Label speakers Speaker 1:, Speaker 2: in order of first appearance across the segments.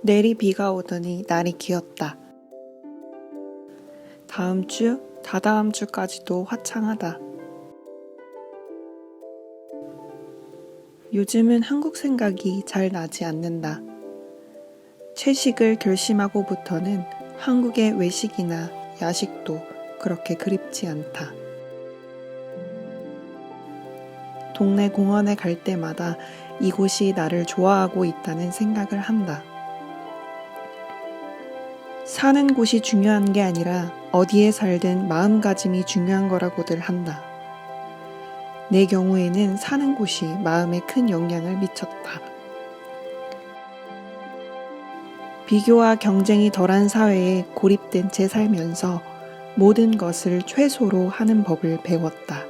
Speaker 1: 내리 비가 오더니 날이 기었다. 다음 주, 다다음 주까지도 화창하다. 요즘은 한국 생각이 잘 나지 않는다. 채식을 결심하고부터는 한국의 외식이나 야식도 그렇게 그립지 않다. 동네 공원에 갈 때마다 이곳이 나를 좋아하고 있다는 생각을 한다. 사는 곳이 중요한 게 아니라 어디에 살든 마음가짐이 중요한 거라고들 한다. 내 경우에는 사는 곳이 마음에 큰 영향을 미쳤다. 비교와 경쟁이 덜한 사회에 고립된 채 살면서 모든 것을 최소로 하는 법을 배웠다.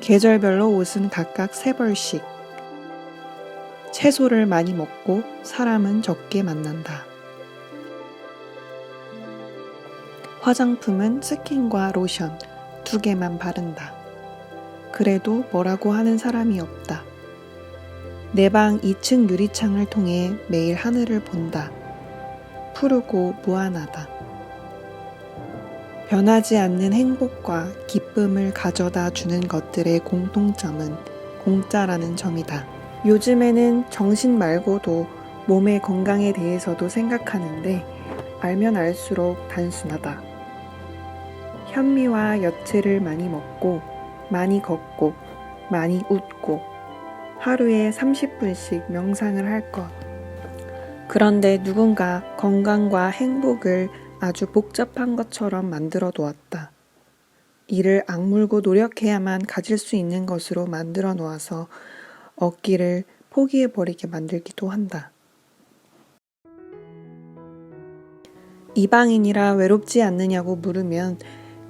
Speaker 1: 계절별로 옷은 각각 세 벌씩. 채소를 많이 먹고 사람은 적게 만난다. 화장품은 스킨과 로션 두 개만 바른다. 그래도 뭐라고 하는 사람이 없다. 내 방 2층 유리창을 통해 매일 하늘을 본다. 푸르고 무한하다. 변하지 않는 행복과 기쁨을 가져다 주는 것들의 공통점은 공짜라는 점이다. 요즘에는 정신 말고도 몸의 건강에 대해서도 생각하는데 알면 알수록 단순하다. 현미와 야채를 많이 먹고, 많이 걷고, 많이 웃고, 하루에 30분씩 명상을 할 것. 그런데 누군가 건강과 행복을 아주 복잡한 것처럼 만들어 놓았다. 이를 악물고 노력해야만 가질 수 있는 것으로 만들어 놓아서 얻기를 포기해 버리게 만들기도 한다. 이방인이라 외롭지 않느냐고 물으면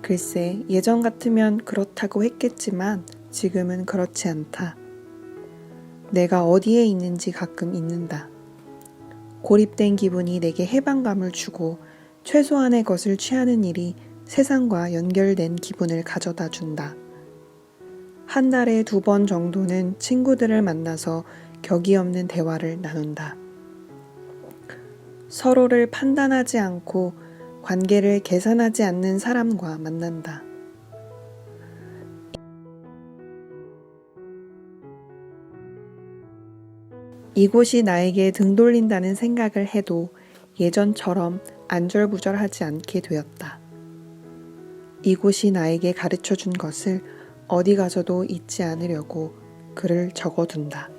Speaker 1: 글쎄 예전 같으면 그렇다고 했겠지만 지금은 그렇지 않다. 내가 어디에 있는지 가끔 잊는다. 고립된 기분이 내게 해방감을 주고 최소한의 것을 취하는 일이 세상과 연결된 기분을 가져다 준다. 한 달에 두 번 정도는 친구들을 만나서 격이 없는 대화를 나눈다. 서로를 판단하지 않고 관계를 계산하지 않는 사람과 만난다. 이곳이 나에게 등 돌린다는 생각을 해도 예전처럼 안절부절하지 않게 되었다. 이곳이 나에게 가르쳐 준 것을 어디 가서도 잊지 않으려고 글을 적어둔다.